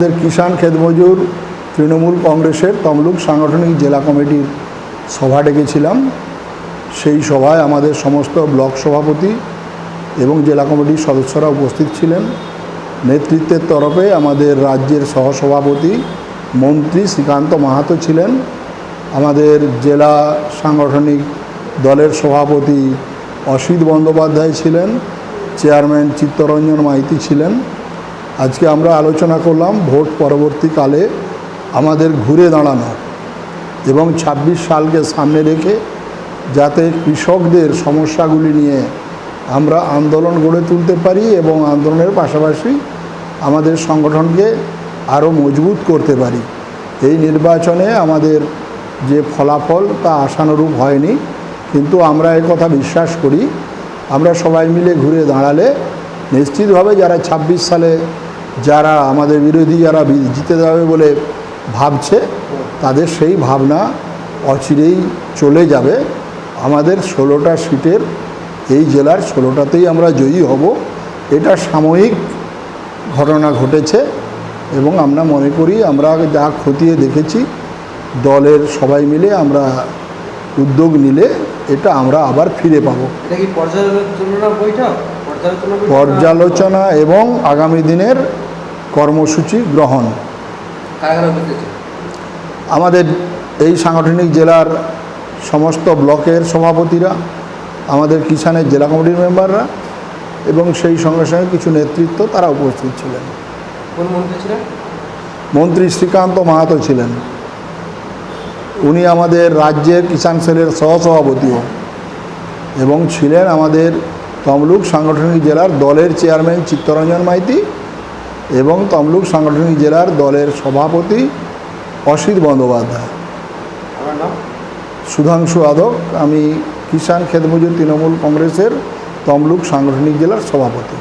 আমাদের কিষাণ খেতমজুর তৃণমূল কংগ্রেসের তমলুক সাংগঠনিক জেলা কমিটির সভা ডেকেছিলাম। সেই সভায় আমাদের সমস্ত ব্লক সভাপতি এবং জেলা কমিটির সদস্যরা উপস্থিত ছিলেন। নেতৃত্বের তরফে আমাদের রাজ্যের সহসভাপতি মন্ত্রী শ্রীকান্ত মাহাতো ছিলেন। আমাদের জেলা সাংগঠনিক দলের সভাপতি অসিত বন্দ্যোপাধ্যায় ছিলেন। চেয়ারম্যান চিত্তরঞ্জন মাইতি ছিলেন। আজকে আমরা আলোচনা করলাম ভোট পরবর্তীকালে আমাদের ঘুরে দাঁড়ানো এবং ২৬ সালকে সামনে রেখে যাতে কৃষকদের সমস্যাগুলি নিয়ে আমরা আন্দোলন গড়ে তুলতে পারি এবং আন্দোলনের পাশাপাশি আমাদের সংগঠনকে আরও মজবুত করতে পারি। এই নির্বাচনে আমাদের যে ফলাফল তা আশানুরূপ হয়নি, কিন্তু আমরা কথা বিশ্বাস করি। আমরা সবাই মিলে ঘুরে দাঁড়ালে নিশ্চিতভাবে যারা ২৬ সালে যারা আমাদের বিরোধী যারা জিতে যাবে বলে ভাবছে, তাদের সেই ভাবনা অচিরেই চলে যাবে। আমাদের ষোলোটা সিটের এই জেলার ষোলোটাতেই আমরা জয়ী হব। এটা সাময়িক ঘটনা ঘটেছে এবং আমরা মনে করি আমরা যা খতিয়ে দেখেছি, দলের সবাই মিলে আমরা উদ্যোগ নিলে এটা আমরা আবার ফিরে পাবো। এটা কি পর্যালোচনা বৈঠক? পর্যালোচনা এবং আগামী দিনের কর্মসূচি গ্রহণ? আমাদের এই সাংগঠনিক জেলার সমস্ত ব্লকের সভাপতিরা আমাদের কিষানের জেলা কমিটির মেম্বাররা এবং সেই সঙ্গে সঙ্গে কিছু নেতৃত্ব তারা উপস্থিত ছিলেন। মন্ত্রী ছিলেন? মন্ত্রী শ্রীকান্ত মাহাতো ছিলেন। উনি আমাদের রাজ্যের কিষাণ সেলের সহসভাপতিও এবং ছিলেন আমাদের তমলুক সাংগঠনিক জেলার দলের চেয়ারম্যান চিত্তরঞ্জন মাইতি এবং তমলুক সাংগঠনিক জেলার দলের সভাপতি অসিত বন্দ্যোপাধ্যায়। সুধাংশু আদক। আমি কিষাণ খেতমজুর তৃণমূল কংগ্রেসের তমলুক সাংগঠনিক জেলার সভাপতি।